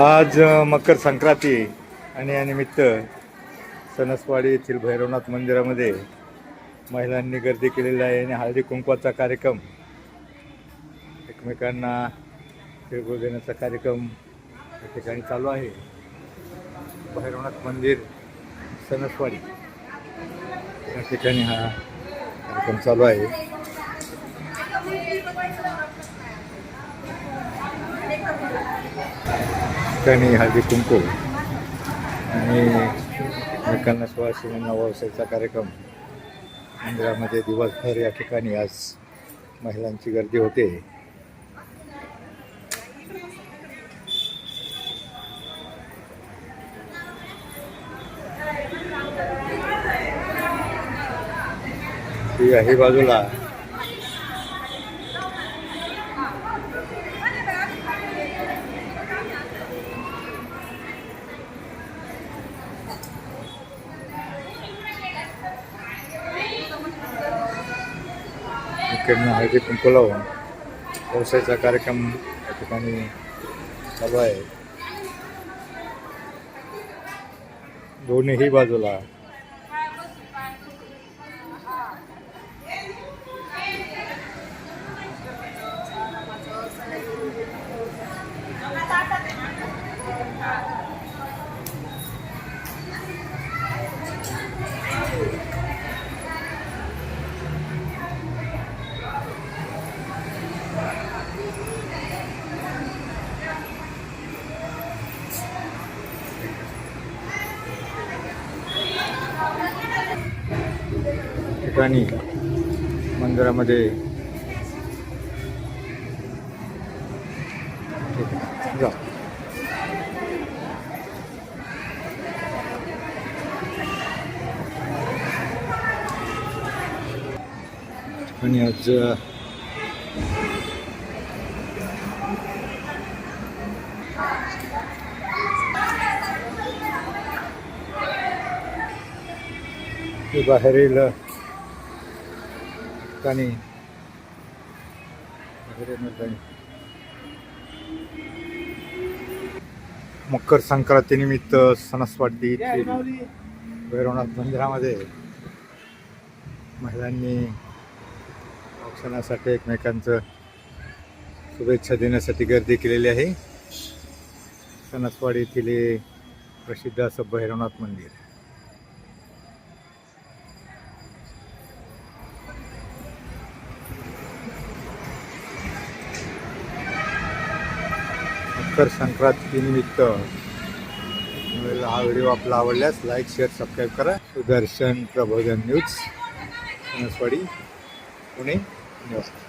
आज मकर संक्रांती आणि या निमित्त सणसवाडी येथील भैरवनाथ मंदिरामध्ये महिलांनी गर्दी केलेली आहे आणि हळदी कुंकवाचा कार्यक्रम एकमेकांना तिळगुळ देण्याचा कार्यक्रम या ठिकाणी चालू आहे. भैरवनाथ मंदिर सणसवाडी या ठिकाणी हा कार्यक्रम चालू आहे. ठिकाणी हळदी कुंकू आणि एकमेकांना सुवासिनींना व्यवसायाचा कार्यक्रम. मंदिरामध्ये दिवसभर या ठिकाणी आज महिलांची गर्दी होते. ही आहे बाजूला. इकडनं हळदी कुंकू लावून व्यवसायाचा कार्यक्रम या ठिकाणी चालू आहे. दोन्हीही बाजूला ठिकाणी मंदिरामध्ये जा. आणि आज बाहेरील ठिकाणी. मकर संक्रांतीनिमित्त सणसवाडी येथील भैरवनाथ मंदिरामध्ये महिलांनी औक्षणासाठी एकमेकांचं शुभेच्छा देण्यासाठी गर्दी केलेली आहे. सणसवाडी येथील प्रसिद्ध असं भैरवनाथ मंदिर. मकर संक्रांतीनिमित्त हा व्हिडिओ आपला आवडल्यास लाईक शेअर सबस्क्राईब करा. सुदर्शन प्रबोधन न्यूज पुणे धन्यवाद.